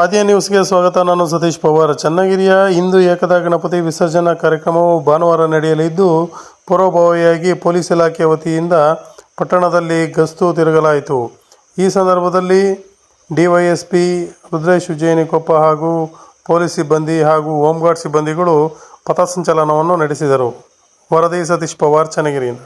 ಆದ್ಯ ನ್ಯೂಸ್ಗೆ ಸ್ವಾಗತ. ನಾನು ಸತೀಶ್ ಪವಾರ್. ಚನ್ನಗಿರಿಯ ಹಿಂದೂ ಏಕತಾ ಗಣಪತಿ ವಿಸರ್ಜನಾ ಕಾರ್ಯಕ್ರಮವು ಭಾನುವಾರ ನಡೆಯಲಿದ್ದು ಪೂರ್ವಭಾವಿಯಾಗಿ ಪೊಲೀಸ್ ಇಲಾಖೆ ವತಿಯಿಂದ ಪಟ್ಟಣದಲ್ಲಿ ಗಸ್ತು ತಿರುಗಲಾಯಿತು. ಈ ಸಂದರ್ಭದಲ್ಲಿ ಡಿವೈಎಸ್ಪಿ ರುದ್ರೇಶ್ ಉಜ್ಜಯಿನಿಕೊಪ್ಪ ಹಾಗೂ ಪೊಲೀಸ್ ಸಿಬ್ಬಂದಿ ಹಾಗೂ ಹೋಮ್ಗಾರ್ಡ್ ಸಿಬ್ಬಂದಿಗಳು ಪಥಸಂಚಲನವನ್ನು ನಡೆಸಿದರು. ವರದಿ ಸತೀಶ್ ಪವಾರ್, ಚನ್ನಗಿರಿಯಿಂದ.